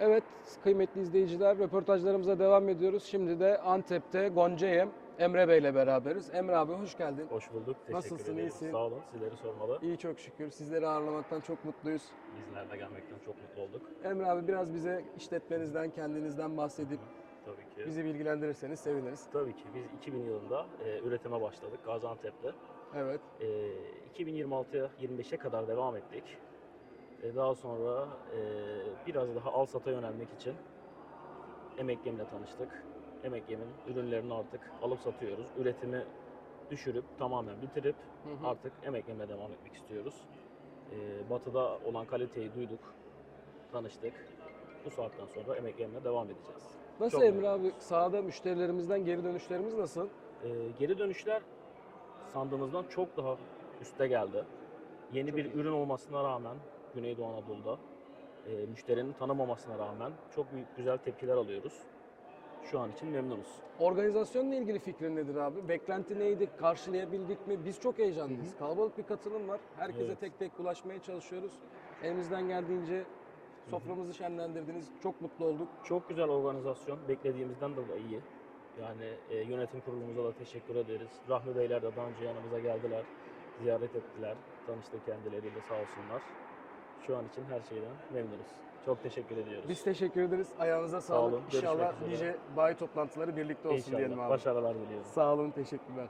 Evet kıymetli izleyiciler röportajlarımıza devam ediyoruz. Şimdi de Antep'te Goncayem Emre Bey ile beraberiz. Emre abi hoş geldin. Hoş bulduk. Teşekkür Nasılsın, ederim. iyisin? Sağ olun. Sizleri sormalı. İyi çok şükür. Sizleri ağırlamaktan çok mutluyuz. Bizlerle gelmekten çok mutlu olduk. Emre abi biraz bize işletmenizden, kendinizden bahsedip Tabii ki. bizi bilgilendirirseniz seviniriz. Tabii ki biz 2000 yılında e, üretime başladık Gaziantep'te. Evet. E, 2026'ya 25'e kadar devam ettik. E, daha sonra e, biraz daha al sata yönelmek için Emek Yem'le tanıştık. Emek Yem'in ürünlerini artık alıp satıyoruz. Üretimi düşürüp tamamen bitirip Hı hı. artık Emek Yem'e devam etmek istiyoruz. E, batı'da olan kaliteyi duyduk, tanıştık. Bu saatten sonra Emek Yem'le devam edeceğiz. Nasıl Çok Emre abi sahada müşterilerimizden geri dönüşlerimiz nasıl? Ee, geri dönüşler sandığımızdan çok daha üste geldi. Yeni bir ürün olmasına rağmen Güneydoğu Anadolu'da e, müşterinin tanımamasına rağmen çok büyük güzel tepkiler alıyoruz. Şu an için memnunuz. Organizasyonla ilgili fikrin nedir abi? Beklenti neydi? Karşılayabildik mi? Biz çok heyecanlıyız. Kalabalık bir katılım var. Herkese Evet. tek tek ulaşmaya çalışıyoruz. Elimizden geldiğince soframızı şenlendirdiniz. Çok mutlu olduk. Çok güzel organizasyon. Beklediğimizden de iyi. Yani e, yönetim kurulumuza da teşekkür ederiz. Rahmi Beyler de daha önce yanımıza geldiler. Ziyaret ettiler. Tanıştık kendileriyle sağ olsunlar. Şu an için her şeyden memnunuz. Çok teşekkür ediyoruz. Biz teşekkür ederiz. Ayağınıza Sağ sağlık. olun. Görüşmek İnşallah üzere. nice bayi toplantıları birlikte olsun İnşallah. diyelim abi. Başarılar diliyorum. Sağ olun. Teşekkürler.